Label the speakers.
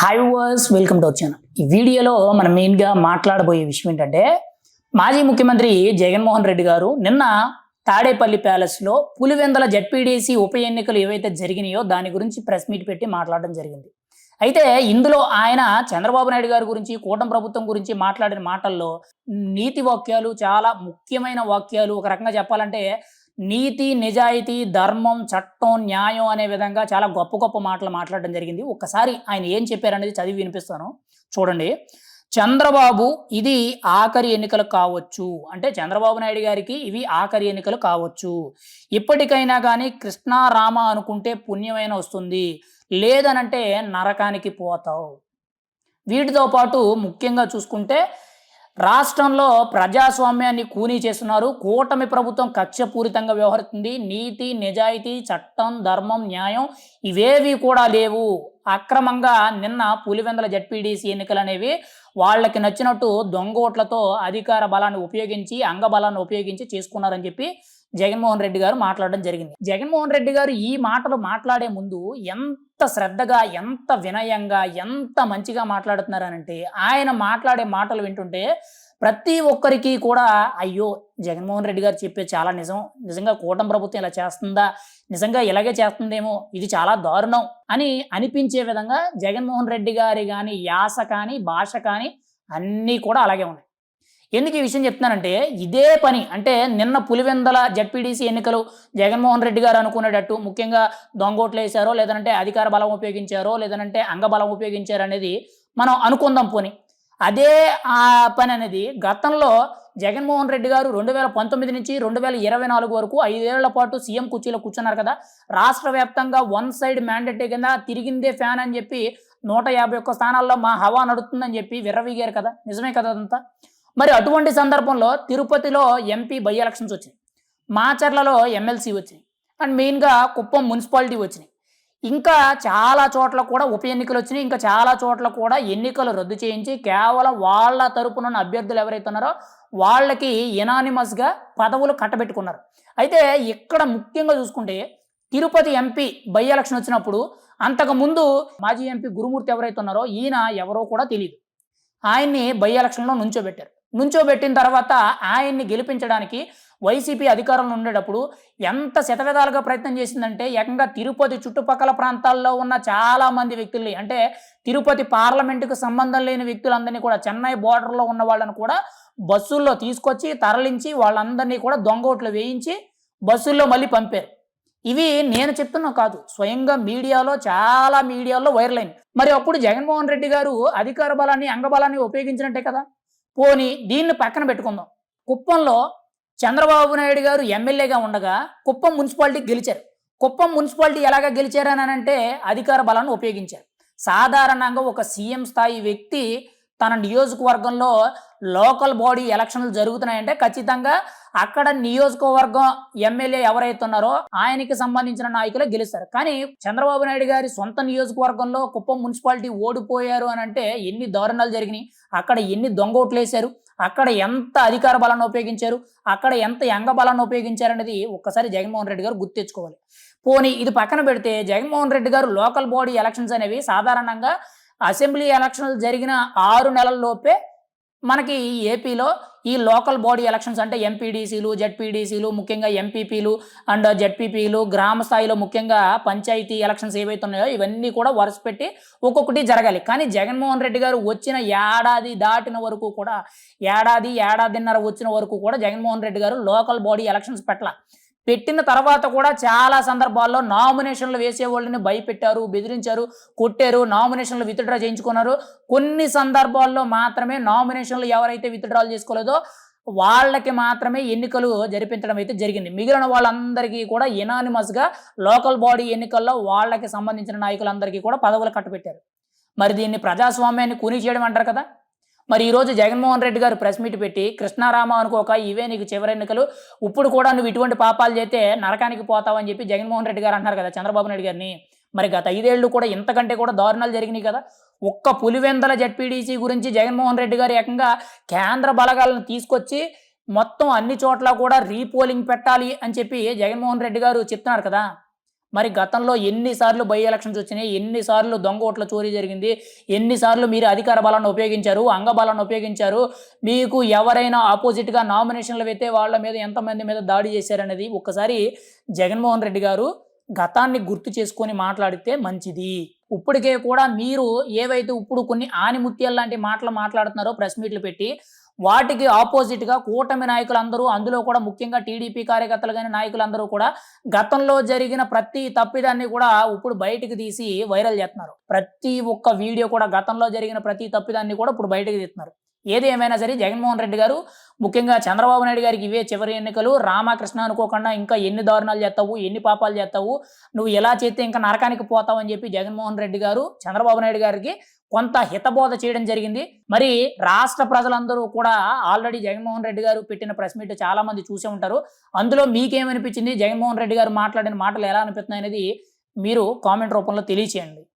Speaker 1: Hi వర్స్ welcome to channel ఈ వీడియోలో మనం మెయిన్గా మాట్లాడబోయే విషయం ఏంటంటే మాజీ ముఖ్యమంత్రి జగన్మోహన్ రెడ్డి గారు నిన్న తాడేపల్లి ప్యాలెస్లో పులివెందల జడ్పీడీసీ ఉప ఎన్నికలు ఏవైతే జరిగినాయో దాని గురించి ప్రెస్ మీట్ పెట్టి మాట్లాడడం జరిగింది. అయితే ఇందులో ఆయన చంద్రబాబు నాయుడు గారి గురించి కూటమి ప్రభుత్వం గురించి మాట్లాడిన మాటల్లో నీతి వాక్యాలు చాలా ముఖ్యమైన వాక్యాలు ఒక రకంగా చెప్పాలంటే నీతి నిజాయితీ ధర్మం చట్టం న్యాయం అనే విధంగా చాలా గొప్ప గొప్ప మాటలు మాట్లాడడం జరిగింది. ఒక్కసారి ఆయన ఏం చెప్పారనేది చదివి వినిపిస్తాను. చూడండి. చంద్రబాబు ఇది ఆఖరి ఎన్నికలు కావచ్చు. అంటే చంద్రబాబు నాయుడు గారికి ఇవి ఆఖరి ఎన్నికలు కావచ్చు. ఇప్పటికైనా కానీ కృష్ణారామ అనుకుంటే పుణ్యమైన వస్తుంది. లేదనంటే నరకానికి పోతావు. వీటితో పాటు ముఖ్యంగా చూసుకుంటే రాష్ట్రంలో ప్రజాస్వామ్యాన్ని కూనీ చేస్తున్నారు. కూటమి ప్రభుత్వం కక్షపూరితంగా వ్యవహరిస్తుంది. నీతి నిజాయితీ చట్టం ధర్మం న్యాయం ఇవేవి కూడా లేవు. అక్రమంగా నిన్న పులివెందల జడ్పీడీసీ ఎన్నికలు అనేవి వాళ్ళకి నచ్చినట్టు దొంగ ఓట్లతో అధికార బలాన్ని ఉపయోగించి అంగబలాన్ని ఉపయోగించి చేసుకున్నారని చెప్పి జగన్మోహన్ రెడ్డి గారు మాట్లాడడం జరిగింది. జగన్మోహన్ రెడ్డి గారు ఈ మాటలు మాట్లాడే ముందు ఎంత ఎంత శ్రద్ధగా ఎంత వినయంగా ఎంత మంచిగా మాట్లాడుతున్నారనంటే ఆయన మాట్లాడే మాటలు వింటుంటే ప్రతి ఒక్కరికి కూడా అయ్యో జగన్మోహన్ రెడ్డి గారు చెప్పే చాలా నిజం. నిజంగా కూటమి ప్రభుత్వం ఇలా చేస్తుందా? నిజంగా ఇలాగే చేస్తుందేమో? ఇది చాలా దారుణం అని అనిపించే విధంగా జగన్మోహన్ రెడ్డి గారి కానీ యాస కానీ భాష కానీ అన్నీ కూడా అలాగే ఉన్నాయి. ఎందుకు ఈ విషయం చెప్తున్నానంటే ఇదే పని అంటే నిన్న పులివెందల జడ్పీడీసీ ఎన్నికలు జగన్మోహన్ రెడ్డి గారు అనుకునేటట్టు ముఖ్యంగా దొంగోట్లు వేశారో లేదంటే అధికార బలం ఉపయోగించారో లేదంటే అంగబలం ఉపయోగించారో అనేది మనం అనుకుందాం పోని. అదే ఆ పని అనేది గతంలో జగన్మోహన్ రెడ్డి గారు రెండు వేల పంతొమ్మిది నుంచి రెండు వేల ఇరవై నాలుగు వరకు ఐదేళ్ళ పాటు సీఎం కుర్చీలో కూర్చున్నారు కదా. రాష్ట్ర వ్యాప్తంగా వన్ సైడ్ మ్యాండేట్ కింద తిరిగిందే ఫ్యాన్ అని చెప్పి నూట యాభై ఒక్క స్థానాల్లో మా హవా నడుస్తుందని చెప్పి విర్రవీగారు కదా. నిజమే కదా అదంతా? మరి అటువంటి సందర్భంలో తిరుపతిలో ఎంపీ బై ఎలక్షన్స్ వచ్చినాయి. మాచర్లలో ఎమ్మెల్సీ వచ్చినాయి. అండ్ మెయిన్గా కుప్పం మున్సిపాలిటీ వచ్చినాయి. ఇంకా చాలా చోట్ల కూడా ఉప ఎన్నికలు వచ్చినాయి. ఇంకా చాలా చోట్ల కూడా ఎన్నికలు రద్దు చేయించి కేవలం వాళ్ళ తరపున ఉన్న అభ్యర్థులు ఎవరైతే ఉన్నారో వాళ్ళకి ఎనానిమస్గా పదవులు కట్టబెట్టుకున్నారు. అయితే ఇక్కడ ముఖ్యంగా చూసుకుంటే తిరుపతి ఎంపీ బై ఎలక్షన్ వచ్చినప్పుడు అంతకుముందు మాజీ ఎంపీ గురుమూర్తి ఎవరైతే ఉన్నారో ఈయన ఎవరో కూడా తెలియదు ఆయన్ని బై ఎలక్షన్లో నుంచోబెట్టారు. నుంచోబెట్టిన తర్వాత ఆయన్ని గెలిపించడానికి వైసీపీ అధికారంలో ఉండేటప్పుడు ఎంత శతవిధాలుగా ప్రయత్నం చేసిందంటే ఏకంగా తిరుపతి చుట్టుపక్కల ప్రాంతాల్లో ఉన్న చాలా మంది వ్యక్తుల్ని అంటే తిరుపతి పార్లమెంటుకు సంబంధం లేని వ్యక్తులందరినీ కూడా చెన్నై బోర్డర్లో ఉన్న వాళ్ళని కూడా బస్సుల్లో తీసుకొచ్చి తరలించి వాళ్ళందరినీ కూడా దొంగోట్లు వేయించి బస్సుల్లో మళ్ళీ పంపారు. ఇవి నేను చెప్తున్నా కాదు స్వయంగా మీడియాలో చాలా మీడియాలో వైరల్ అయింది మరి అప్పుడు జగన్మోహన్ రెడ్డి గారు అధికార బలాన్ని అంగబలాన్ని ఉపయోగించినట్టే కదా? పోని దీన్ని పక్కన పెట్టుకుందాం. కుప్పంలో చంద్రబాబు నాయుడు గారు ఎమ్మెల్యేగా ఉండగా కుప్పం మున్సిపాలిటీ గెలిచారు. కుప్పం మున్సిపాలిటీ ఎలాగ గెలిచారని అంటే అధికార బలాన్ని ఉపయోగించారు. సాధారణంగా ఒక సీఎం స్థాయి వ్యక్తి తన నియోజకవర్గంలో లోకల్ బాడీ ఎలక్షన్లు జరుగుతున్నాయంటే ఖచ్చితంగా అక్కడ నియోజకవర్గం ఎమ్మెల్యే ఎవరైతే ఉన్నారో ఆయనకి సంబంధించిన నాయకులే గెలుస్తారు. కానీ చంద్రబాబు నాయుడు గారి సొంత నియోజకవర్గంలో కుప్పం మున్సిపాలిటీ ఓడిపోయారు అని అంటే ఎన్ని దారుణాలు జరిగినాయి. అక్కడ ఎన్ని దొంగ ఓట్లు వేశారు అక్కడ ఎంత అధికార బలాన్ని ఉపయోగించారు. అక్కడ ఎంత యంగ బలాన్ని ఉపయోగించారు అనేది ఒక్కసారి జగన్మోహన్ రెడ్డి గారు గుర్తెచ్చుకోవాలి పోనీ ఇది పక్కన పెడితే జగన్మోహన్ రెడ్డి గారు లోకల్ బాడీ ఎలక్షన్స్ అనేవి సాధారణంగా అసెంబ్లీ ఎలక్షన్లు జరిగిన ఆరు నెలల్లోపే మనకి ఏపీలో ఈ లోకల్ బాడీ ఎలక్షన్స్ అంటే ఎంపీడీసీలు జెడ్పీడీసీలు ముఖ్యంగా ఎంపీపీలు అండ్ జెడ్పీపీలు గ్రామ స్థాయిలో ముఖ్యంగా పంచాయతీ ఎలక్షన్స్ ఏవైతే ఉన్నాయో ఇవన్నీ కూడా వరుస పెట్టి ఒక్కొక్కటి జరగాలి. కానీ జగన్మోహన్ రెడ్డి గారు వచ్చిన ఏడాది దాటిన వరకు కూడా ఏడాది ఏడాదిన్నర వచ్చిన వరకు కూడా జగన్మోహన్ రెడ్డి గారు లోకల్ బాడీ ఎలక్షన్స్ పెట్టాల. పెట్టిన తర్వాత కూడా చాలా సందర్భాల్లో నామినేషన్లు వేసే వాళ్ళని భయపెట్టారు బెదిరించారు కొట్టారు నామినేషన్లు విత్డ్రా చేయించుకున్నారు. కొన్ని సందర్భాల్లో మాత్రమే నామినేషన్లు ఎవరైతే విత్డ్రాలు చేసుకోలేదో వాళ్ళకి మాత్రమే ఎన్నికలు జరిపించడం అయితే జరిగింది. మిగిలిన వాళ్ళందరికీ కూడా ఎనానిమస్గా లోకల్ బాడీ ఎన్నికల్లో వాళ్ళకి సంబంధించిన నాయకులందరికీ కూడా పదవులు కట్టబెట్టారు. మరి దీన్ని ప్రజాస్వామ్యాన్ని కూని చేయడం అంటారు కదా? మరి ఈరోజు జగన్మోహన్ రెడ్డి గారు ప్రెస్ మీట్ పెట్టి కృష్ణారామ అనుకోక ఇవే నీకు చివరి ఎన్నికలు ఇప్పుడు కూడా నువ్వు ఇటువంటి పాపాలు చేస్తే నరకానికి పోతావని చెప్పి జగన్మోహన్ రెడ్డి గారు అంటున్నారు కదా చంద్రబాబు నాయుడు గారిని. మరి గత ఐదేళ్ళు కూడా ఇంతకంటే కూడా దారుణాలు జరిగినాయి కదా. ఒక్క పులివెందల జడ్పీడీసీ గురించి జగన్మోహన్ రెడ్డి గారు ఏకంగా కేంద్ర బలగాలను తీసుకొచ్చి మొత్తం అన్ని చోట్ల కూడా రీపోలింగ్ పెట్టాలి అని చెప్పి జగన్మోహన్ రెడ్డి గారు చెప్తున్నారు కదా. మరి గతంలో ఎన్నిసార్లు బై ఎలక్షన్స్ వచ్చినాయి ఎన్నిసార్లు దొంగ ఓట్ల చోరీ జరిగింది ఎన్నిసార్లు మీరు అధికార బలాన్ని ఉపయోగించారు అంగబలాన్ని ఉపయోగించారు మీకు ఎవరైనా ఆపోజిట్గా నామినేషన్లు పెడితే వాళ్ళ మీద ఎంతమంది మీద దాడి చేశారనేది ఒక్కసారి జగన్మోహన్ రెడ్డి గారు గతాన్ని గుర్తు చేసుకొని మాట్లాడితే మంచిది. ఇప్పటికే కూడా మీరు ఏవైతే ఇప్పుడు కొన్ని ఆనిముత్యాలు లాంటి మాటలు మాట్లాడుతున్నారో ప్రెస్ మీట్లు పెట్టి వాటికి ఆపోజిట్గా కూటమి నాయకులందరూ అందులో కూడా ముఖ్యంగా టీడీపీ కార్యకర్తలు కానీ నాయకులందరూ కూడా గతంలో జరిగిన ప్రతి తప్పిదాన్ని కూడా ఇప్పుడు బయటికి తీసి వైరల్ చేస్తున్నారు. ప్రతి ఒక్క వీడియో కూడా గతంలో జరిగిన ప్రతి తప్పిదాన్ని కూడా ఇప్పుడు బయటకు తీస్తున్నారు. ఏది ఏమైనా సరే జగన్మోహన్ రెడ్డి గారు ముఖ్యంగా చంద్రబాబు నాయుడు గారికి ఇవే చివరి ఎన్నికలు. రామకృష్ణ అనుకోకుండా ఇంకా ఎన్ని దారుణాలు చేస్తావు ఎన్ని పాపాలు చేస్తావు నువ్వు ఎలా చేస్తే ఇంకా నరకానికి పోతావు అని చెప్పి జగన్మోహన్ రెడ్డి గారు చంద్రబాబు నాయుడు గారికి కొంత హితబోధ చేయడం జరిగింది. మరి రాష్ట్ర ప్రజలందరూ కూడా ఆల్రెడీ జగన్మోహన్ రెడ్డి గారు పెట్టిన ప్రెస్ మీట్ చాలా మంది చూసే ఉంటారు. అందులో మీకేమనిపించింది? జగన్మోహన్ రెడ్డి గారు మాట్లాడిన మాటలు ఎలా అనిపిస్తున్నాయి అనేది మీరు కామెంట్ రూపంలో తెలియచేయండి.